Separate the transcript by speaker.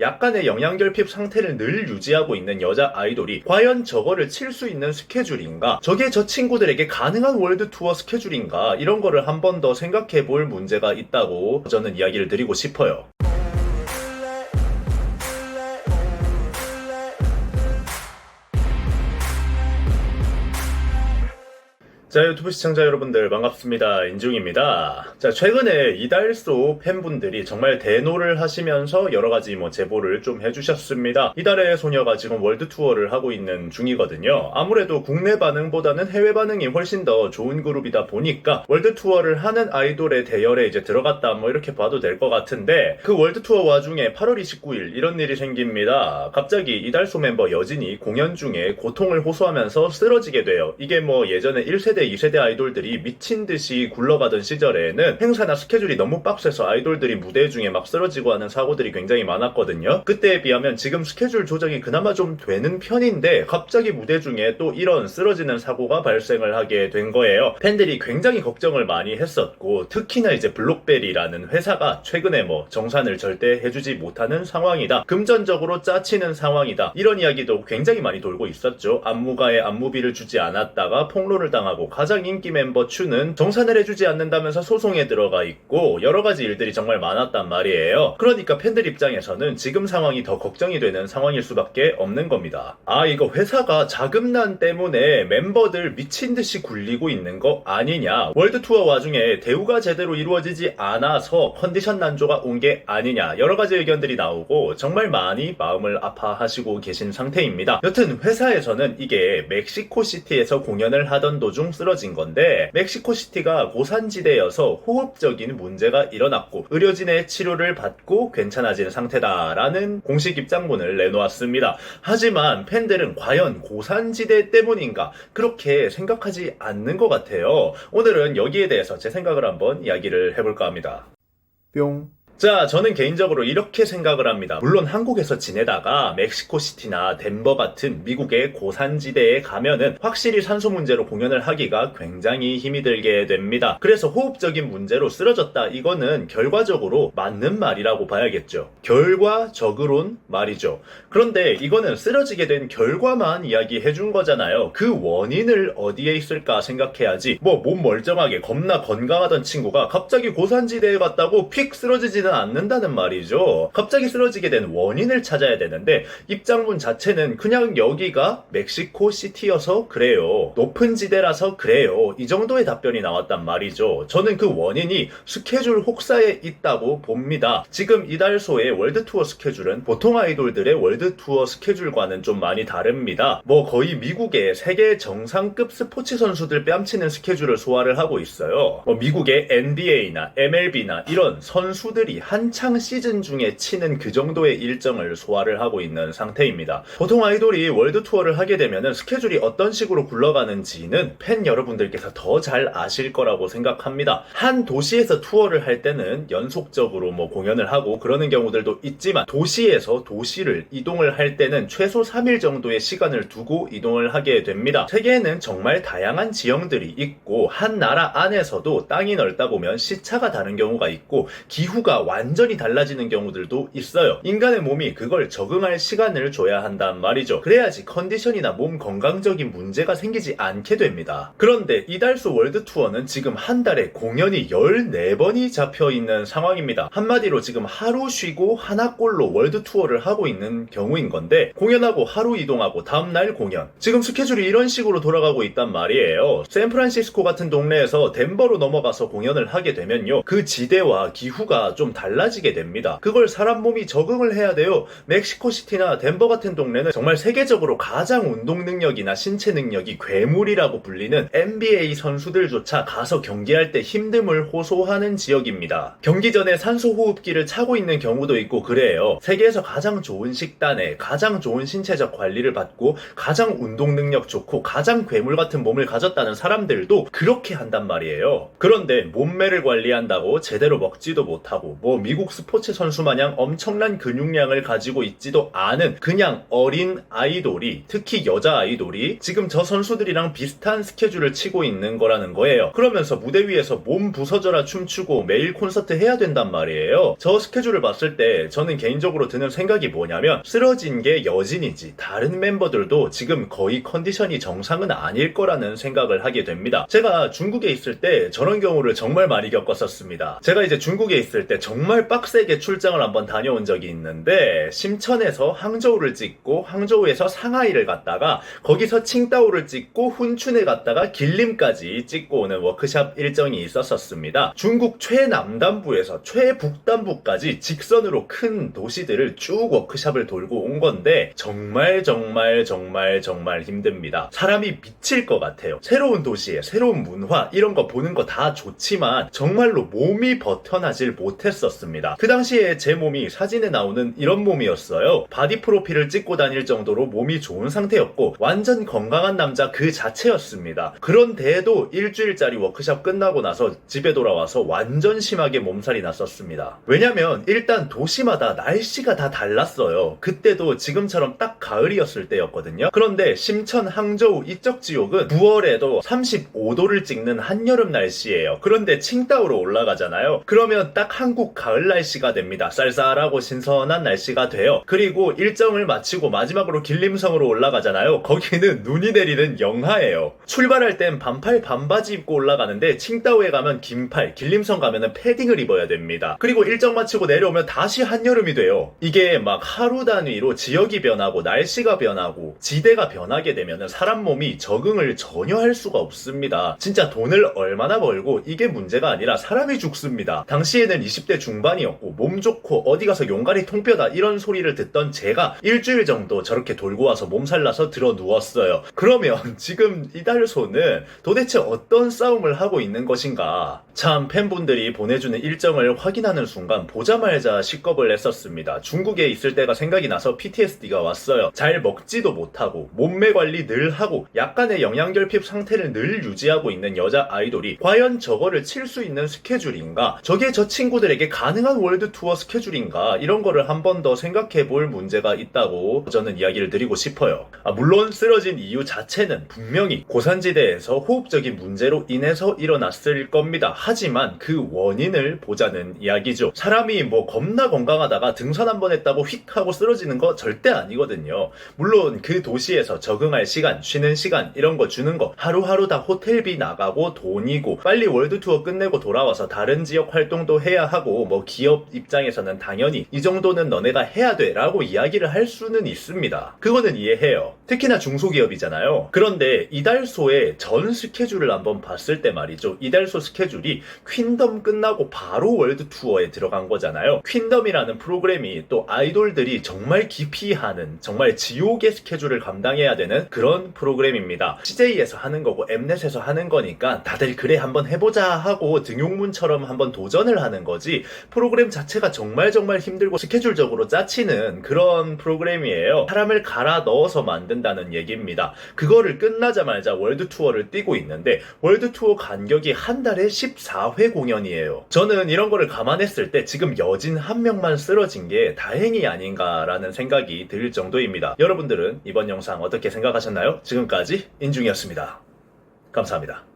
Speaker 1: 약간의 영양결핍 상태를 늘 유지하고 있는 여자 아이돌이 과연 저거를 칠 수 있는 스케줄인가? 저게 저 친구들에게 가능한 월드 투어 스케줄인가? 이런 거를 한 번 더 생각해 볼 문제가 있다고 저는 이야기를 드리고 싶어요. 자, 유튜브 시청자 여러분들 반갑습니다. 인중입니다. 자, 최근에 이달소 팬분들이 정말 대노를 하시면서 여러 가지 뭐 제보를 좀 해주셨습니다. 이달의 소녀가 지금 월드 투어를 하고 있는 중이거든요. 아무래도 국내 반응보다는 해외 반응이 훨씬 더 좋은 그룹이다 보니까 월드 투어를 하는 아이돌의 대열에 이제 들어갔다 뭐 이렇게 봐도 될 것 같은데 그 월드 투어 와중에 8월 29일 이런 일이 생깁니다. 갑자기 이달소 멤버 여진이 공연 중에 고통을 호소하면서 쓰러지게 돼요. 이게 뭐 예전에 1세대 2세대 아이돌들이 미친 듯이 굴러가던 시절에는 행사나 스케줄이 너무 빡세서 아이돌들이 무대 중에 막 쓰러지고 하는 사고들이 굉장히 많았거든요. 그때에 비하면 지금 스케줄 조정이 그나마 좀 되는 편인데 갑자기 무대 중에 또 이런 쓰러지는 사고가 발생을 하게 된 거예요. 팬들이 굉장히 걱정을 많이 했었고 특히나 이제 블록베리라는 회사가 최근에 뭐 정산을 절대 해주지 못하는 상황이다. 금전적으로 짜치는 상황이다. 이런 이야기도 굉장히 많이 돌고 있었죠. 안무가에 안무비를 주지 않았다가 폭로를 당하고 가장 인기 멤버 추는 정산을 해주지 않는다면서 소송에 들어가 있고 여러 가지 일들이 정말 많았단 말이에요. 그러니까 팬들 입장에서는 지금 상황이 더 걱정이 되는 상황일 수밖에 없는 겁니다. 아 이거 회사가 자금난 때문에 멤버들 미친 듯이 굴리고 있는 거 아니냐? 월드 투어 와중에 대우가 제대로 이루어지지 않아서 컨디션 난조가 온 게 아니냐? 여러 가지 의견들이 나오고 정말 많이 마음을 아파하시고 계신 상태입니다. 여튼 회사에서는 이게 멕시코 시티에서 공연을 하던 도중 쓰러진 건데 멕시코 시티가 고산지대여서 호흡적인 문제가 일어났고 의료진의 치료를 받고 괜찮아진 상태다라는 공식 입장문을 내놓았습니다. 하지만 팬들은 과연 고산지대 때문인가 그렇게 생각하지 않는 것 같아요. 오늘은 여기에 대해서 제 생각을 한번 이야기를 해볼까 합니다. 뿅. 자, 저는 개인적으로 이렇게 생각을 합니다. 물론 한국에서 지내다가 멕시코시티나 덴버 같은 미국의 고산지대에 가면은 확실히 산소 문제로 공연을 하기가 굉장히 힘이 들게 됩니다. 그래서 호흡적인 문제로 쓰러졌다. 이거는 결과적으로 맞는 말이라고 봐야겠죠. 결과적으론 말이죠. 그런데 이거는 쓰러지게 된 결과만 이야기해 준 거잖아요. 그 원인을 어디에 있을까 생각해야지. 뭐 몸 멀쩡하게 겁나 건강하던 친구가 갑자기 고산지대에 갔다고 픽 쓰러지지는 않는다는 말이죠. 갑자기 쓰러지게 된 원인을 찾아야 되는데 입장문 자체는 그냥 여기가 멕시코 시티여서 그래요. 높은 지대라서 그래요. 이 정도의 답변이 나왔단 말이죠. 저는 그 원인이 스케줄 혹사에 있다고 봅니다. 지금 이달 소의 월드 투어 스케줄은 보통 아이돌들의 월드 투어 스케줄과는 좀 많이 다릅니다. 뭐 거의 미국의 세계 정상급 스포츠 선수들 뺨치는 스케줄을 소화를 하고 있어요. 뭐 미국의 NBA나 MLB나 이런 선수들이 한창 시즌 중에 치는 그 정도의 일정을 소화를 하고 있는 상태입니다. 보통 아이돌이 월드 투어를 하게 되면은 스케줄이 어떤 식으로 굴러가는지는 팬 여러분들께서 더 잘 아실 거라고 생각합니다. 한 도시에서 투어를 할 때는 연속적으로 뭐 공연을 하고 그러는 경우들도 있지만 도시에서 도시를 이동을 할 때는 최소 3일 정도의 시간을 두고 이동을 하게 됩니다. 세계에는 정말 다양한 지형들이 있고 한 나라 안에서도 땅이 넓다 보면 시차가 다른 경우가 있고 기후가 완전히 달라지는 경우들도 있어요. 인간의 몸이 그걸 적응할 시간을 줘야 한단 말이죠. 그래야지 컨디션이나 몸 건강적인 문제가 생기지 않게 됩니다. 그런데 이달소 월드 투어는 지금 한 달에 공연이 14번이 잡혀 있는 상황입니다. 한마디로 지금 하루 쉬고 하나꼴로 월드 투어를 하고 있는 경우인 건데 공연하고 하루 이동하고 다음날 공연. 지금 스케줄이 이런 식으로 돌아가고 있단 말이에요. 샌프란시스코 같은 동네에서 덴버로 넘어가서 공연을 하게 되면요. 그 지대와 기후가 좀 달라지게 됩니다. 그걸 사람 몸이 적응을 해야 돼요. 멕시코시티나 덴버 같은 동네는 정말 세계적으로 가장 운동 능력이나 신체 능력이 괴물이라고 불리는 NBA 선수들조차 가서 경기할 때 힘듦을 호소하는 지역입니다. 경기 전에 산소 호흡기를 차고 있는 경우도 있고 그래요. 세계에서 가장 좋은 식단에 가장 좋은 신체적 관리를 받고 가장 운동 능력 좋고 가장 괴물 같은 몸을 가졌다는 사람들도 그렇게 한단 말이에요. 그런데 몸매를 관리한다고 제대로 먹지도 못하고 뭐 미국 스포츠 선수 마냥 엄청난 근육량을 가지고 있지도 않은 그냥 어린 아이돌이 특히 여자 아이돌이 지금 저 선수들이랑 비슷한 스케줄을 치고 있는 거라는 거예요. 그러면서 무대 위에서 몸 부서져라 춤추고 매일 콘서트 해야 된단 말이에요. 저 스케줄을 봤을 때 저는 개인적으로 드는 생각이 뭐냐면 쓰러진 게 여진이지 다른 멤버들도 지금 거의 컨디션이 정상은 아닐 거라는 생각을 하게 됩니다. 제가 중국에 있을 때 저런 경우를 정말 많이 겪었었습니다. 제가 이제 중국에 있을 때 정말 빡세게 출장을 한번 다녀온 적이 있는데 심천에서 항저우를 찍고 항저우에서 상하이를 갔다가 거기서 칭다오를 찍고 훈춘에 갔다가 길림까지 찍고 오는 워크샵 일정이 있었었습니다. 중국 최남단부에서 최북단부까지 직선으로 큰 도시들을 쭉 워크샵을 돌고 온 건데 정말 정말 정말 정말 힘듭니다. 사람이 미칠 것 같아요. 새로운 도시에 새로운 문화 이런 거 보는 거 다 좋지만 정말로 몸이 버텨나질 못했 었습니다. 그 당시에 제 몸이 사진에 나오는 이런 몸이었어요. 바디 프로필을 찍고 다닐 정도로 몸이 좋은 상태였고 완전 건강한 남자 그 자체였습니다. 그런데도 일주일짜리 워크샵 끝나고 나서 집에 돌아와서 완전 심하게 몸살이 났었습니다. 왜냐면 일단 도시마다 날씨가 다 달랐어요. 그때도 지금처럼 딱 가을이었을 때였거든요. 그런데 심천, 항저우 이쪽 지역은 9월에도 35도를 찍는 한여름 날씨예요. 그런데 칭다오로 올라가잖아요. 그러면 딱 한국 가을 날씨가 됩니다. 쌀쌀하고 신선한 날씨가 돼요. 그리고 일정을 마치고 마지막으로 길림성으로 올라가잖아요. 거기는 눈이 내리는 영하예요. 출발할 땐 반팔 반바지 입고 올라가는데 칭다오에 가면 긴팔, 길림성 가면은 패딩을 입어야 됩니다. 그리고 일정 마치고 내려오면 다시 한여름이 돼요. 이게 막 하루 단위로 지역이 변하고 날씨가 변하고 지대가 변하게 되면은 사람 몸이 적응을 전혀 할 수가 없습니다. 진짜 돈을 얼마나 벌고 이게 문제가 아니라 사람이 죽습니다. 당시에는 20대 중반이었고 몸 좋고 어디 가서 용가리 통뼈다 이런 소리를 듣던 제가 일주일 정도 저렇게 돌고 와서 몸살 나서 들어 누웠어요. 그러면 지금 이달소는 도대체 어떤 싸움을 하고 있는 것인가? 참 팬분들이 보내주는 일정을 확인하는 순간 보자마자 식겁을 했었습니다. 중국에 있을 때가 생각이 나서 PTSD가 왔어요. 잘 먹지도 못하고 몸매 관리 늘 하고 약간의 영양결핍 상태를 늘 유지하고 있는 여자 아이돌이 과연 저거를 칠 수 있는 스케줄인가? 저게 저 친구들에게 가능한 월드 투어 스케줄인가? 이런 거를 한 번 더 생각해 볼 문제가 있다고 저는 이야기를 드리고 싶어요. 아, 물론 쓰러진 이유 자체는 분명히 고산지대에서 호흡적인 문제로 인해서 일어났을 겁니다. 하지만 그 원인을 보자는 이야기죠. 사람이 뭐 겁나 건강하다가 등산 한 번 했다고 휙 하고 쓰러지는 거 절대 아니거든요. 물론 그 도시에서 적응할 시간, 쉬는 시간 이런 거 주는 거 하루하루 다 호텔비 나가고 돈이고 빨리 월드 투어 끝내고 돌아와서 다른 지역 활동도 해야 하고 뭐 기업 입장에서는 당연히 이 정도는 너네가 해야 돼 라고 이야기를 할 수는 있습니다. 그거는 이해해요. 특히나 중소기업이잖아요. 그런데 이달소의 전 스케줄을 한번 봤을 때 말이죠. 이달소 스케줄이 퀸덤 끝나고 바로 월드 투어에 들어간 거잖아요. 퀸덤이라는 프로그램이 또 아이돌들이 정말 깊이 하는 정말 지옥의 스케줄을 감당해야 되는 그런 프로그램입니다. CJ에서 하는 거고 엠넷에서 하는 거니까 다들 그래 한번 해보자 하고 등용문처럼 한번 도전을 하는 거지 프로그램 자체가 정말 정말 힘들고 스케줄적으로 짜치는 그런 프로그램이에요. 사람을 갈아 넣어서 만든다는 얘기입니다. 그거를 끝나자마자 월드 투어를 뛰고 있는데 월드 투어 간격이 한 달에 14회 공연이에요. 저는 이런 거를 감안했을 때 지금 여진 한 명만 쓰러진 게 다행이 아닌가라는 생각이 들 정도입니다. 여러분들은 이번 영상 어떻게 생각하셨나요? 지금까지 인중이었습니다. 감사합니다.